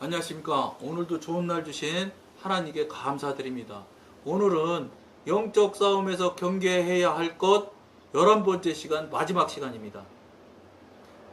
안녕하십니까. 오늘도 좋은 날 주신 하나님께 감사드립니다. 오늘은 영적 싸움에서 경계해야 할 것 11번째 시간, 마지막 시간입니다.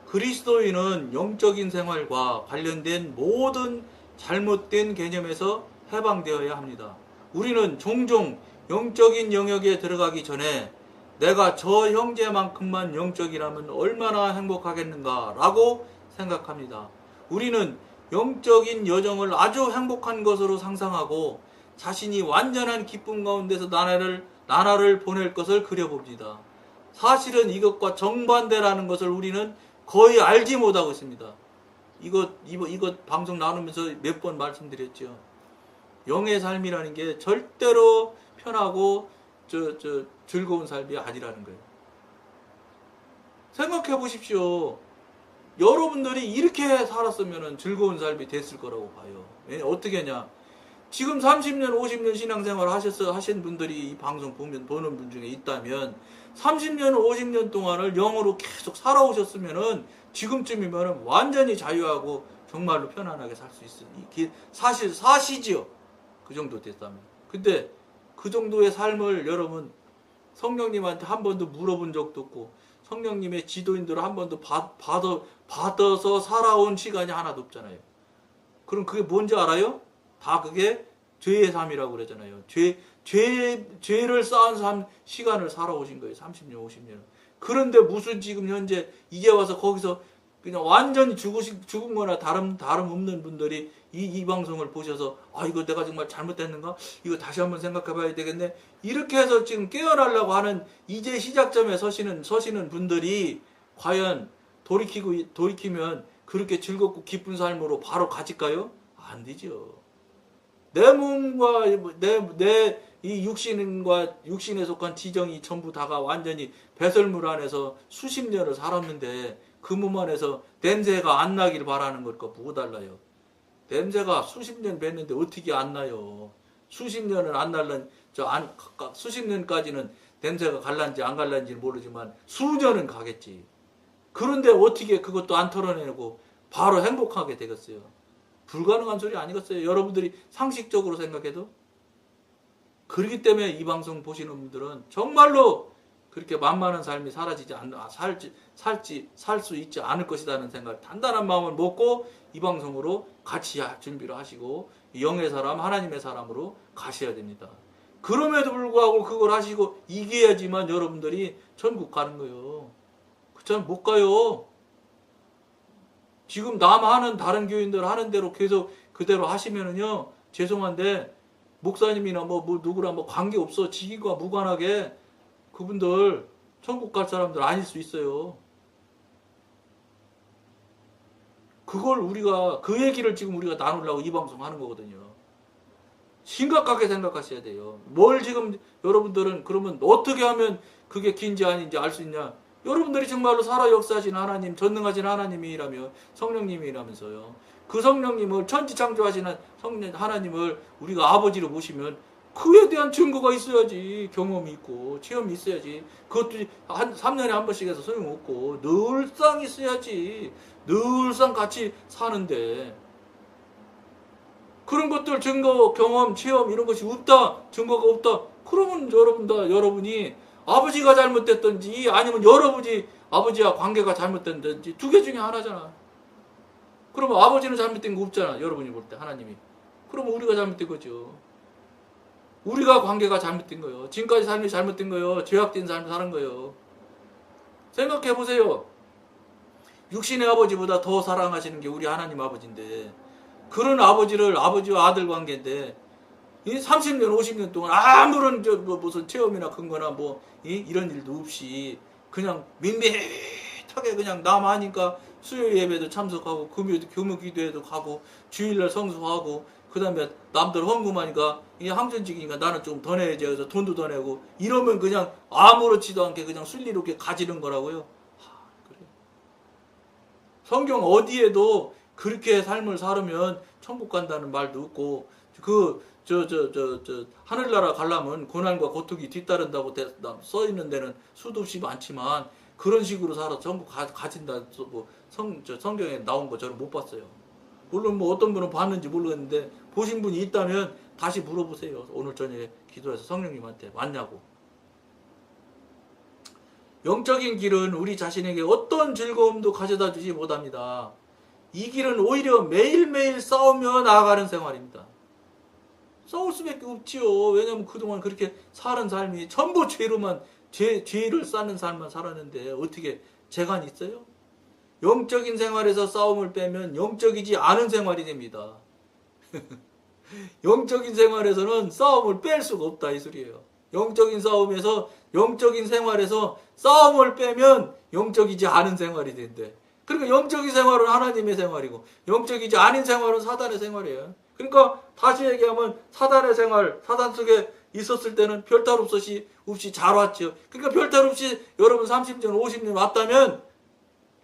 그리스도인은 영적인 생활과 관련된 모든 잘못된 개념에서 해방되어야 합니다. 우리는 종종 영적인 영역에 들어가기 전에 내가 저 형제만큼만 영적이라면 얼마나 행복하겠는가 라고 생각합니다. 우리는 영적인 여정을 아주 행복한 것으로 상상하고 자신이 완전한 기쁨 가운데서 나날을, 나날을 보낼 것을 그려봅니다. 사실은 이것과 정반대라는 것을 우리는 거의 알지 못하고 있습니다. 이것, 이거, 이것 방송 나누면서 몇 번 말씀드렸죠. 영의 삶이라는 게 절대로 편하고 저, 저, 즐거운 삶이 아니라는 거예요. 생각해 보십시오. 여러분들이 이렇게 살았으면 즐거운 삶이 됐을 거라고 봐요. 왜? 어떻게 냐 지금 30년, 50년 신앙생활 하셨어, 하신 분들이 이 방송 보면, 보는 분 중에 있다면, 30년, 50년 동안을 영으로 계속 살아오셨으면은, 지금쯤이면은 완전히 자유하고 정말로 편안하게 살 수 있으니, 기- 사실, 사시지요. 그 정도 됐다면. 근데 그 정도의 삶을 여러분, 성령님한테 한 번도 물어본 적도 없고, 성령님의 지도인들을 한 번도 받, 받아, 받아서 살아온 시간이 하나도 없잖아요. 그럼 그게 뭔지 알아요? 다 그게 죄의 삶이라고 그러잖아요. 죄, 죄, 죄를 쌓은 삶, 시간을 살아오신 거예요. 30년, 50년. 그런데 무슨 지금 현재 이제 와서 거기서 그냥 완전히 죽으시, 죽은 거나 다름, 다름 없는 분들이 이, 이 방송을 보셔서 아, 이거 내가 정말 잘못됐는가? 이거 다시 한번 생각해 봐야 되겠네. 이렇게 해서 지금 깨어나려고 하는 이제 시작점에 서시는, 서시는 분들이 과연 돌이키고, 돌이키면 그렇게 즐겁고 기쁜 삶으로 바로 가질까요? 안 되죠. 내 몸과 내내 이 육신과 육신에 속한 지정이 전부 다가 완전히 배설물 안에서 수십 년을 살았는데 그 몸 안에서 냄새가 안 나길 바라는 것과 뭐가 달라요? 냄새가 수십 년 뱉는데 어떻게 안 나요? 수십 년은 안 날란 저안 수십 년까지는 냄새가 갈란지 안 갈란지 모르지만 수년은 가겠지. 그런데 어떻게 그것도 안 털어내고 바로 행복하게 되겠어요? 불가능한 소리 아니겠어요? 여러분들이 상식적으로 생각해도 그렇기 때문에 이 방송 보시는 분들은 정말로 그렇게 만만한 삶이 사라지지 않, 아, 살지, 살지, 살 수 있지 않을 것이라는 생각, 단단한 마음을 먹고 이 방송으로 같이 하- 준비를 하시고 영의 사람, 하나님의 사람으로 가셔야 됩니다. 그럼에도 불구하고 그걸 하시고 이겨야지만 여러분들이 천국 가는 거예요. 그렇잖아요. 못 가요. 지금 남 하는 다른 교인들 하는 대로 계속 그대로 하시면은요 죄송한데 목사님이나 뭐, 뭐 누구랑 뭐 관계 없어 직위가 무관하게 그분들 천국 갈 사람들 아닐 수 있어요. 그걸 우리가 그 얘기를 지금 우리가 나누려고 이 방송 하는 거거든요. 심각하게 생각하셔야 돼요. 뭘 지금 여러분들은 그러면 어떻게 하면 그게 긴지 아닌지 알 수 있냐? 여러분들이 정말로 살아 역사하신 하나님, 전능하신 하나님이라며 성령님이라면서요. 그 성령님을 천지 창조하시는 성령 하나님을 우리가 아버지로 모시면 그에 대한 증거가 있어야지. 경험이 있고 체험이 있어야지. 그것도 한 3년에 한 번씩 해서 소용없고 늘상 있어야지. 늘상 같이 사는데. 그런 것들 증거 경험 체험 이런 것이 없다 증거가 없다. 그러면 여러분 다 여러분이 아버지가 잘못됐든지 아니면 여러분이 아버지와 관계가 잘못됐든지 두 개 중에 하나잖아 그러면 아버지는 잘못된 거 없잖아 여러분이 볼 때 하나님이 그러면 우리가 잘못된 거죠 우리가 관계가 잘못된 거예요. 지금까지 삶이 잘못된 거예요. 죄악된 삶을 사는 거예요. 생각해 보세요. 육신의 아버지보다 더 사랑하시는 게 우리 하나님 아버지인데 그런 아버지를 아버지와 아들 관계인데 이 30년 50년 동안 아무런 저 뭐 무슨 체험이나 근거나 뭐 이, 이런 일도 없이 그냥 밋밋하게 그냥 남 하니까 수요 예배도 참석하고 금요 교무 기도회도 가고 주일날 성수하고 그 다음에 남들 헌금하니까 이 항전직이니까 나는 좀 더 내야지 해서 돈도 더 내고 이러면 그냥 아무렇지도 않게 그냥 순리롭게 가지는 거라고요. 하, 그래. 성경 어디에도 그렇게 삶을 살으면 천국 간다는 말도 없고 그 저 저 저 저 하늘나라 가려면 고난과 고통이 뒤따른다고 써 있는 데는 수도 없이 많지만 그런 식으로 살아 천국 가, 가진다 뭐 성, 저 성경에 나온 거 저는 못 봤어요. 물론 뭐 어떤 분은 봤는지 모르겠는데 보신 분이 있다면 다시 물어보세요. 오늘 저녁에 기도해서 성령님한테 맞냐고. 영적인 길은 우리 자신에게 어떤 즐거움도 가져다 주지 못합니다. 이 길은 오히려 매일매일 싸우며 나아가는 생활입니다. 싸울 수밖에 없지요. 왜냐면 그동안 그렇게 살은 삶이 전부 죄로만 죄, 죄를 쌓는 삶만 살았는데 어떻게 재간이 있어요? 영적인 생활에서 싸움을 빼면 영적이지 않은 생활이 됩니다. 영적인 생활에서는 싸움을 뺄 수가 없다 이 소리예요. 영적인 싸움에서 영적인 생활에서 싸움을 빼면 영적이지 않은 생활이 된대. 그러니까 영적인 생활은 하나님의 생활이고 영적이지 않은 생활은 사단의 생활이에요. 그러니까 다시 얘기하면 사단의 생활, 사단 속에 있었을 때는 별탈 없이 없이 잘 왔죠. 그러니까 별탈 없이 여러분 30년, 50년 왔다면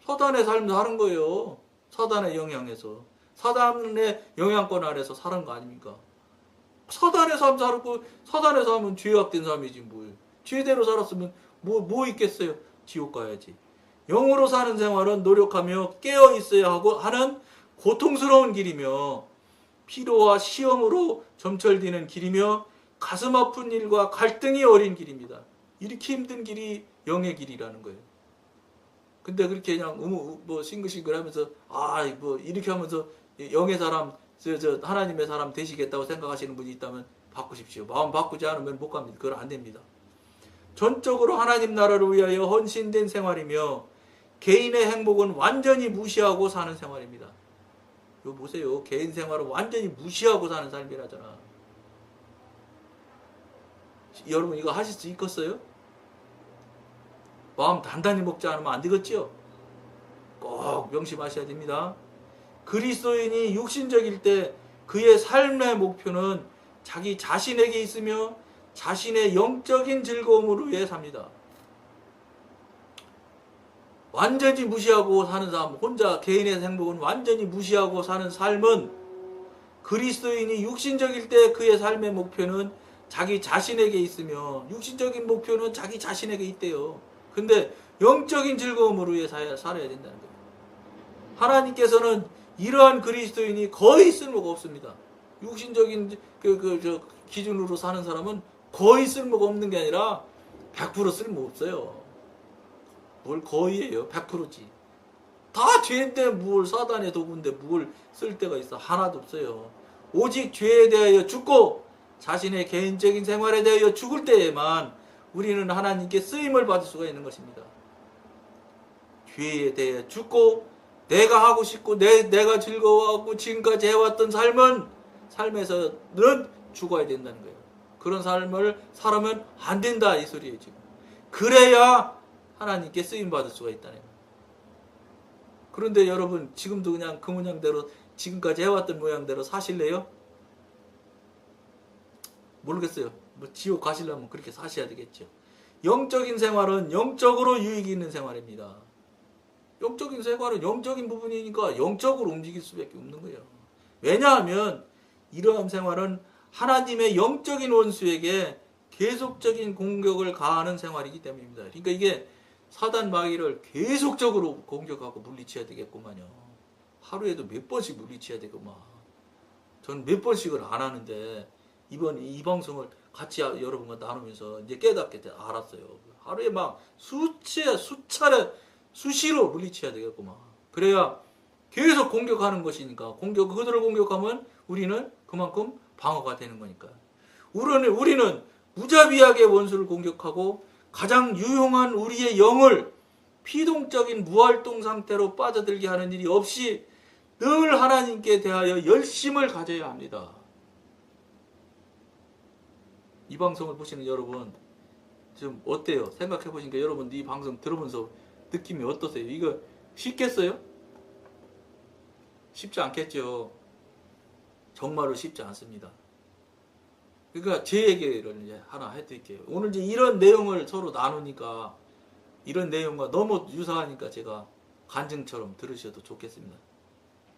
사단의 삶 사는 거예요. 사단의 영향에서. 사단의 영향권 아래서 사는 거 아닙니까? 사단의 삶 살고 사단의 삶은 죄악된 삶이지 뭐예요. 죄대로 살았으면 뭐, 뭐 있겠어요? 지옥 가야지. 영으로 사는 생활은 노력하며 깨어 있어야 하고 하는 고통스러운 길이며 피로와 시험으로 점철되는 길이며 가슴 아픈 일과 갈등이 어린 길입니다. 이렇게 힘든 길이 영의 길이라는 거예요. 근데 그렇게 그냥 뭐 싱글싱글 하면서 아 뭐 이렇게 하면서 영의 사람 저, 저 하나님의 사람 되시겠다고 생각하시는 분이 있다면 바꾸십시오. 마음 바꾸지 않으면 못 갑니다. 그건 안 됩니다. 전적으로 하나님 나라를 위하여 헌신된 생활이며 개인의 행복은 완전히 무시하고 사는 생활입니다. 이거 보세요. 개인 생활을 완전히 무시하고 사는 삶이라잖아. 여러분 이거 하실 수 있겠어요? 마음 단단히 먹지 않으면 안 되겠지요? 꼭 명심하셔야 됩니다. 그리스도인이 육신적일 때 그의 삶의 목표는 자기 자신에게 있으며 자신의 영적인 즐거움을 위해 삽니다. 완전히 무시하고 사는 삶, 혼자 개인의 행복은 완전히 무시하고 사는 삶은 그리스도인이 육신적일 때 그의 삶의 목표는 자기 자신에게 있으며 육신적인 목표는 자기 자신에게 있대요. 근데 영적인 위해 사- 살아야 된다는 거예요. 하나님께서는 이러한 그리스도인이 거의 쓸모가 없습니다. 육신적인 그, 그, 저 기준으로 사는 사람은 거의 쓸모가 없는 게 아니라 100% 쓸모 없어요. 뭘 거의예요. 100%지. 다 죄인데 뭘 사단의 도구인데 뭘 쓸 데가 있어. 하나도 없어요. 오직 죄에 대하여 죽고 자신의 개인적인 생활에 대하여 죽을 때에만 우리는 하나님께 쓰임을 받을 수가 있는 것입니다. 죄에 대해 죽고 내가 하고 싶고 내, 내가 즐거워하고 지금까지 해왔던 삶은 삶에서는 죽어야 된다는 거예요. 그런 삶을 살아면 안 된다 이 소리예요 지금. 그래야 하나님께 쓰임 받을 수가 있다는. 그런데 여러분 지금도 그냥 그 모양대로 지금까지 해왔던 모양대로 사실래요? 모르겠어요. 뭐 지옥 가시려면 그렇게 사셔야 되겠죠. 영적인 생활은 영적으로 유익이 있는 생활입니다. 영적인 생활은 영적인 부분이니까 영적으로 움직일 수밖에 없는 거예요. 왜냐하면 이러한 생활은 하나님의 영적인 원수에게 계속적인 공격을 가하는 생활이기 때문입니다. 그러니까 이게 사단 마귀를 계속적으로 공격하고 물리쳐야 되겠구만요. 하루에도 몇 번씩 물리쳐야 되구만. 저는 몇 번씩을 안 하는데 이번 이 방송을 같이 여러분과 나누면서 이제 깨닫게 돼- 알았어요. 하루에 막 수차 수차례 수시로 물리쳐야 되겠구만. 그래야 계속 공격하는 것이니까 공격 그들을 공격하면 우리는 그만큼 방어가 되는 거니까. 우리는 우리는 무자비하게 원수를 공격하고 가장 유용한 우리의 영을 피동적인 무활동 상태로 빠져들게 하는 일이 없이 늘 하나님께 대하여 열심을 가져야 합니다. 이 방송을 보시는 여러분 좀 어때요? 생각해 보시니까 여러분 이 방송 들으면서 느낌이 어떠세요? 이거 쉽겠어요? 쉽지 않겠죠. 정말로 쉽지 않습니다. 그러니까 제 얘기를 이제 하나 해드릴게요. 오늘 이제 이런 내용을 서로 나누니까 이런 내용과 너무 유사하니까 제가 간증처럼 들으셔도 좋겠습니다.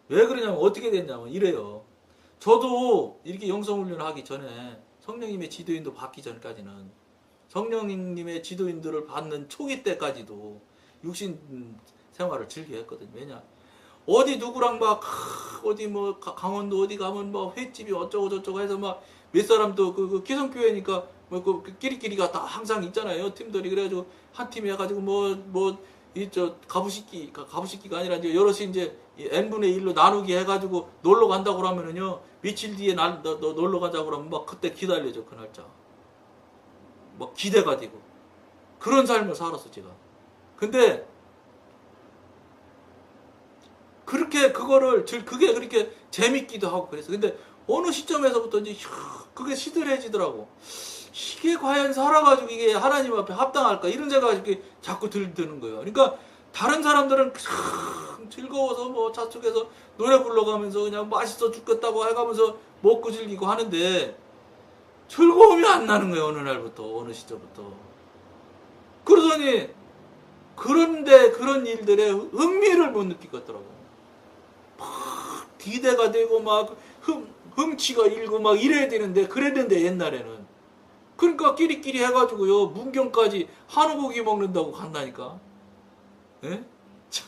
왜 그러냐면 어떻게 됐냐면 이래요. 저도 이렇게 영성훈련을 하기 전에 성령님의 지도인도 받기 전까지는 성령님의 지도인들을 받는 초기 때까지도 육신 생활을 즐겨 했거든요. 왜냐? 어디 누구랑 막 크, 어디 뭐 가- 강원도 어디 가면 뭐 횟집이 어쩌고 저쩌고 해서 막 몇 사람도 그, 그 기성교회니까 뭐그 끼리끼리가 다 항상 있잖아요. 팀들이. 그래가지고 한팀 해가지고 뭐 뭐 이 저 가부식기 가- 가부식기가 아니라 이제 여럿이 이제 n 분의 1로 나누기 해가지고 놀러 간다고 그러면은요 며칠 뒤에 날 너, 너 놀러 가자고 그러면 막 그때 기다려져 그 날짜. 막 기대가 되고. 그런 삶을 살았어 제가. 근데 그렇게 그거를 즐- 그게 그렇게 재밌기도 하고 그래서 근데 어느 시점에서부터 이제 휴, 그게 시들해지더라고. 이게 과연 살아가지고 이게 하나님 앞에 합당할까? 이런 생각이 이렇게 자꾸 들, 드는 거예요. 그러니까 다른 사람들은 참 즐거워서 뭐 차축해서 노래 불러가면서 그냥 맛있어 죽겠다고 해가면서 먹고 즐기고 하는데 즐거움이 안 나는 거예요 어느 날부터 어느 시점부터. 그러더니 그런데 그런 일들에 흥미를 못 느끼겠더라고 막 기대가 되고 막 흥, 흥치가 일고 막 이래야 되는데 그랬는데 옛날에는. 그러니까 끼리끼리 해가지고요 문경까지 한우고기 먹는다고 간다니까. 예? 참,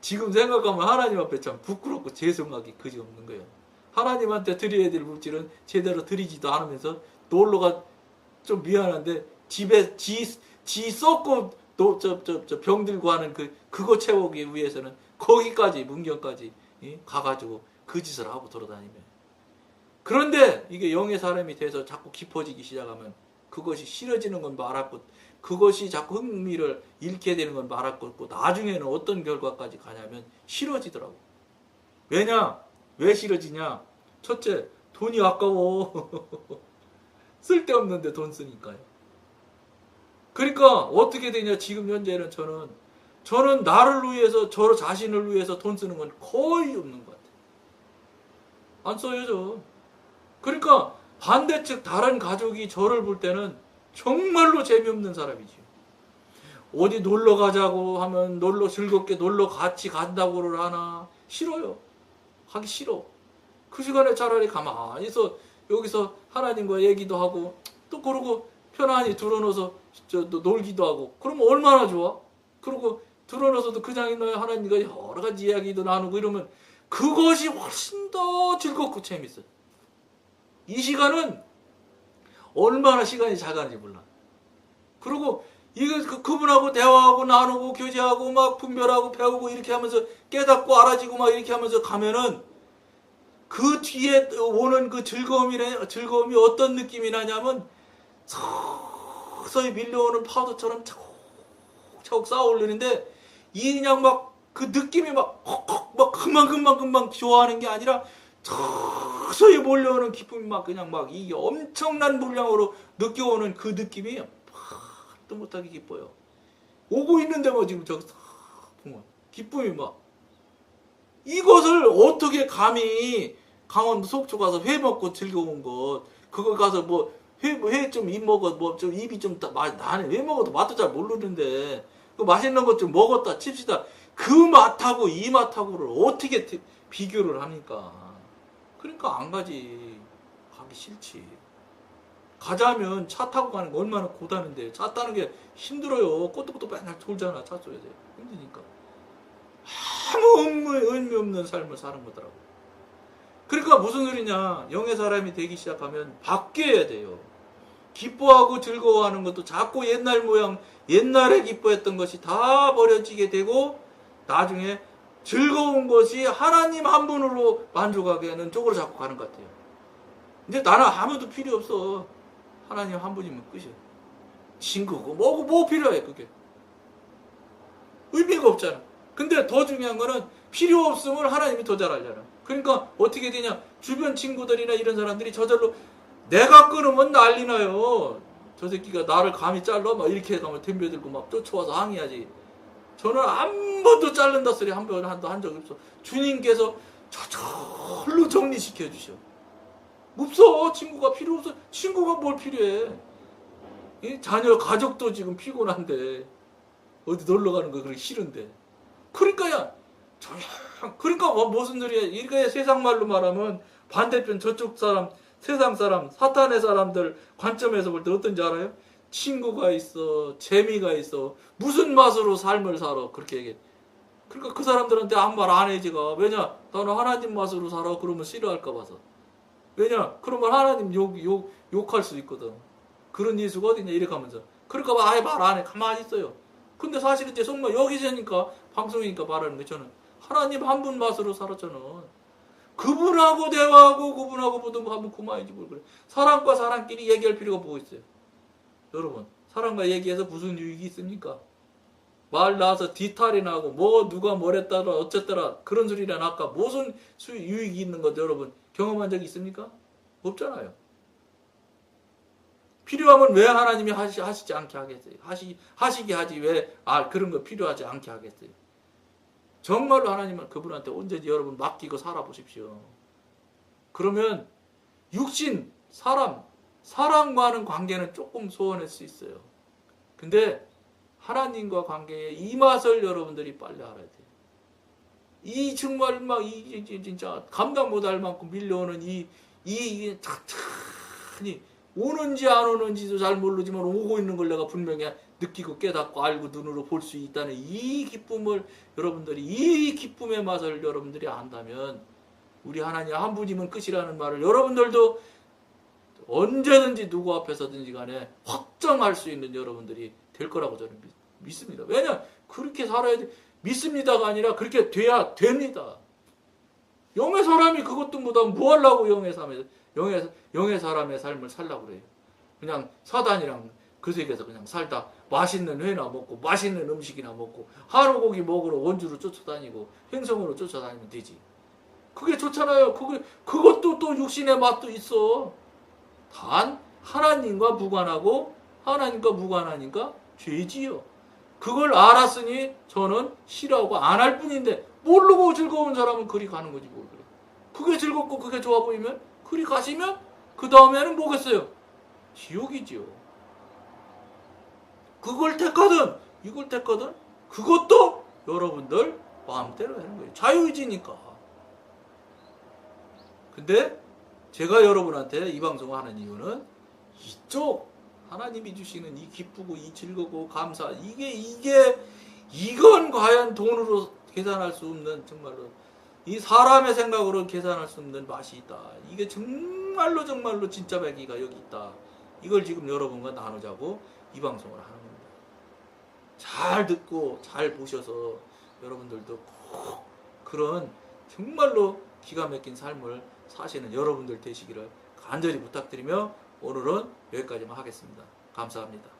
지금 생각하면 하나님 앞에 참 부끄럽고 죄송하기 그지 없는 거예요. 하나님한테 드려야 될 물질은 제대로 드리지도 않으면서 놀러가 좀 미안한데 집에 지, 지 썩고 또저저 저 병들고 하는 그 그거 채우기 위해서는 거기까지 문경까지 예? 가가지고 그 짓을 하고 돌아다니면. 그런데 이게 영의 사람이 돼서 자꾸 깊어지기 시작하면 그것이 싫어지는 건것 그것이 자꾸 흥미를 잃게 되는 건것 없고 나중에는 어떤 결과까지 가냐면 싫어지더라고. 왜냐? 왜 싫어지냐? 첫째 돈이 아까워. 쓸데없는데 돈 쓰니까요. 그러니까 어떻게 되냐? 지금 현재는 저는 저는 나를 위해서 저 자신을 위해서 돈 쓰는 건 거의 없는 것 같아요. 안 써요 저. 그러니까 반대측 다른 가족이 저를 볼 때는 정말로 재미없는 사람이지. 어디 놀러 가자고 하면 놀러 즐겁게 놀러 같이 간다고를 하나 싫어요. 하기 싫어. 그 시간에 차라리 가만히 있어 여기서 하나님과 얘기도 하고 또 그러고 편안히 또 놀기도 하고 그러면 얼마나 좋아? 그리고 들어놓아서도 그냥 있는 하나님과 여러 가지 이야기도 나누고 이러면 그것이 훨씬 더 즐겁고 재밌어요. 이 시간은 얼마나 시간이 잘 가는지 몰라. 그리고 이거 그, 그분하고 대화하고 나누고 교제하고 막 분별하고 배우고 이렇게 하면서 깨닫고 알아지고 막 이렇게 하면서 가면은 그 뒤에 오는 그 즐거움이네 즐거움이 어떤 느낌이 나냐면 서서히 밀려오는 파도처럼 차곡차곡 쌓아 올리는데 이 그냥 막 그 느낌이 막 헉헉 막 금방 금방 금방 좋아하는 게 아니라 서서히 몰려오는 기쁨이 막 그냥 막 이게 엄청난 물량으로 느껴오는 그 느낌이 또 못하게 기뻐요. 오고 있는데 뭐 지금 저기 기쁨이 막 이것을 어떻게 감히 강원도 속초 가서 회 먹고 즐거운 것 그거 가서 뭐회좀입 먹어 뭐 좀 입이 좀 다- 마- 나는 회 먹어도 맛도 잘 모르는데 그 맛있는 것 좀 먹었다 칩시다. 그 맛하고 이 맛하고를 어떻게 티- 비교를 합니까. 그러니까 안 가지. 가기 싫지. 가자면 차 타고 가는 거 얼마나 고다는데. 차 타는 게 힘들어요. 꼬뚝꼬뚝 맨날 돌잖아. 차 속에서 힘드니까. 아무 의미 없는 삶을 사는 거더라고. 그러니까 무슨 소리냐. 영의 사람이 되기 시작하면 바뀌어야 돼요. 기뻐하고 즐거워하는 것도 자꾸 옛날 모양 옛날에 기뻐했던 것이 다 버려지게 되고 나중에 즐거운 것이 하나님 한 분으로 만족하게 하는 쪽으로 자꾸 가는 것 같아요. 이제 나는 아무도 필요 없어. 하나님 한 분이면 끝이야. 친구고 뭐고 뭐 필요해 그게. 의미가 없잖아. 근데 더 중요한 거는 필요 없음을 하나님이 더 잘 알잖아. 그러니까 어떻게 되냐? 주변 친구들이나 이런 사람들이 저절로 내가 끊으면 난리 나요 저 새끼가 나를 감히 잘라? 막 이렇게 가면 덤벼들고 막 쫓아와서 항의하지. 저는 한 번도 자른다 소리 한번한 적이 없어. 주님께서 저절로 정리시켜 주셔. 없어. 친구가 필요 없어. 친구가 뭘 필요해? 이 자녀 가족도 지금 피곤한데 어디 놀러 가는 거 그렇게 싫은데. 그러니까야 조용 그러니까 뭐 무슨 소리야. 이게 세상 말로 말하면 반대편 저쪽 사람 세상 사람 사탄의 사람들 관점에서 볼 때 어떤지 알아요? 친구가 있어 재미가 있어 무슨 맛으로 삶을 살아 그렇게 얘기해 그러니까 그 사람들한테 아무 말 안 해, 지가. 왜냐? 나는 하나님 맛으로 살아. 그러면 싫어할까 봐서. 왜냐? 그러면 하나님 욕, 욕, 욕할 수 있거든. 그런 예수가 어딨냐, 이렇게 하면서. 그러니까 봐, 아예 말 안 해. 가만히 있어요. 근데 사실은 이제 정말 여기서니까, 방송이니까 말하는 거 저는. 하나님 한 분 맛으로 살았잖아. 그분하고 대화하고 그분하고 보든하면 그만이지 뭘 그래. 사람과 사람끼리 얘기할 필요가 뭐 있어요. 여러분, 사람과 얘기해서 무슨 유익이 있습니까? 말 나와서 뒤탈이 나고 뭐 누가 뭐랬다라 어쨌더라 그런 소리가 나까 무슨 수 유익이 있는 것 여러분 경험한 적 있습니까? 없잖아요. 필요하면 왜 하나님이 하시, 하시지 않게 하겠어요? 하시, 하시게 하지 왜 아 그런 거 필요하지 않게 하겠어요? 정말로 하나님은 그분한테 온전히 여러분 맡기고 살아보십시오. 그러면 육신, 사람, 사람과는 관계는 조금 소원할 수 있어요. 근데 하나님과 관계의 이 맛을 여러분들이 빨리 알아야 돼요. 이 정말 막 이 진짜 감당 못할 만큼 밀려오는 이이 천천히 오는지 안 오는지도 잘 모르지만 오고 있는 걸 내가 분명히 느끼고 깨닫고 알고 눈으로 볼 수 있다는 이 기쁨을 여러분들이 이 기쁨의 맛을 여러분들이 안다면 우리 하나님 한 분이면 끝이라는 말을 여러분들도 언제든지 누구 앞에서든지 간에 확정할 수 있는 여러분들이 될 거라고 저는 믿, 믿습니다. 왜냐 그렇게 살아야 돼. 믿습니다가 아니라 그렇게 돼야 됩니다. 영의 사람이 그것도 못하면 뭐 하려고 영의 삶에 영의 영의 사람의 삶을 살라고 그래요. 그냥 사단이랑 그 세계에서 그냥 살다 맛있는 회나 먹고 맛있는 음식이나 먹고 하루 고기 먹으러 원주로 쫓아다니고 행성으로 쫓아다니면 되지. 그게 좋잖아요. 그게 그것도 또 육신의 맛도 있어. 단 하나님과 무관하고 하나님과 무관하니까 죄지요. 그걸 알았으니 저는 싫어하고 안 할 뿐인데 모르고 즐거운 사람은 그리 가는 거지 뭘 그래. 그게 즐겁고 그게 좋아 보이면 그리 가시면 그 다음에는 뭐겠어요? 지옥이지요. 그걸 택하든 이걸 택하든 그것도 여러분들 마음대로 하는 거예요. 자유의지니까. 근데 제가 여러분한테 이 방송을 하는 이유는 이쪽 하나님이 주시는 이 기쁘고 이 즐겁고 감사 이게 이게 이건 과연 돈으로 계산할 수 없는 정말로 이 사람의 생각으로 계산할 수 없는 맛이 있다. 이게 정말로 정말로 진짜 배기가 여기 있다. 이걸 지금 여러분과 나누자고 이 방송을 하는 겁니다. 잘 듣고 잘 보셔서 여러분들도 꼭 그런 정말로 기가 막힌 삶을 사시는 여러분들 되시기를 간절히 부탁드리며 오늘은 여기까지만 하겠습니다. 감사합니다.